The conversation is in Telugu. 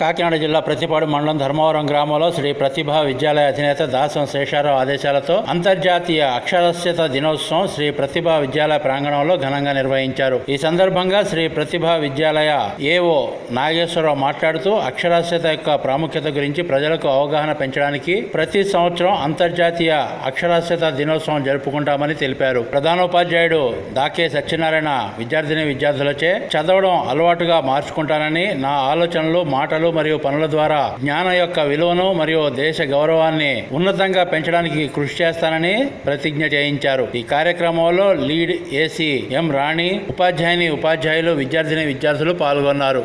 కాకినాడ జిల్లా ప్రతిపాడు మండలం ధర్మవరం గ్రామంలో శ్రీ ప్రతిభా విద్యాలయ అధినేత దాసం శేషారావు ఆదేశాలతో అంతర్జాతీయ అక్షరాస్యత దినోత్సవం శ్రీ ప్రతిభా విద్యాలయ ప్రాంగణంలో ఘనంగా నిర్వహించారు. ఈ సందర్భంగా శ్రీ ప్రతిభా విద్యాలయ ఏఓ నాగేశ్వరరావు మాట్లాడుతూ అక్షరాస్యత యొక్క ప్రాముఖ్యత గురించి ప్రజలకు అవగాహన పెంచడానికి ప్రతి సంవత్సరం అంతర్జాతీయ అక్షరాస్యత దినోత్సవం జరుపుకుంటామని తెలిపారు. ప్రధానోపాధ్యాయుడు దాకే సత్యనారాయణ విద్యార్థిని విద్యార్థులచే చదవడం అలవాటుగా మార్చుకుంటానని నా ఆలోచనలు మాటలు మరియు పనుల ద్వారా జ్ఞానం యొక్క విలువను మరియు దేశ గౌరవాన్ని ఉన్నతంగా పెంచడానికి కృషి చేస్తానని ప్రతిజ్ఞ చేయించారు. ఈ కార్యక్రమంలో లీడ్ ఏసీ ఎం రాణి ఉపాధ్యాయుని ఉపాధ్యాయులు విద్యార్థిని విద్యార్థులు పాల్గొన్నారు.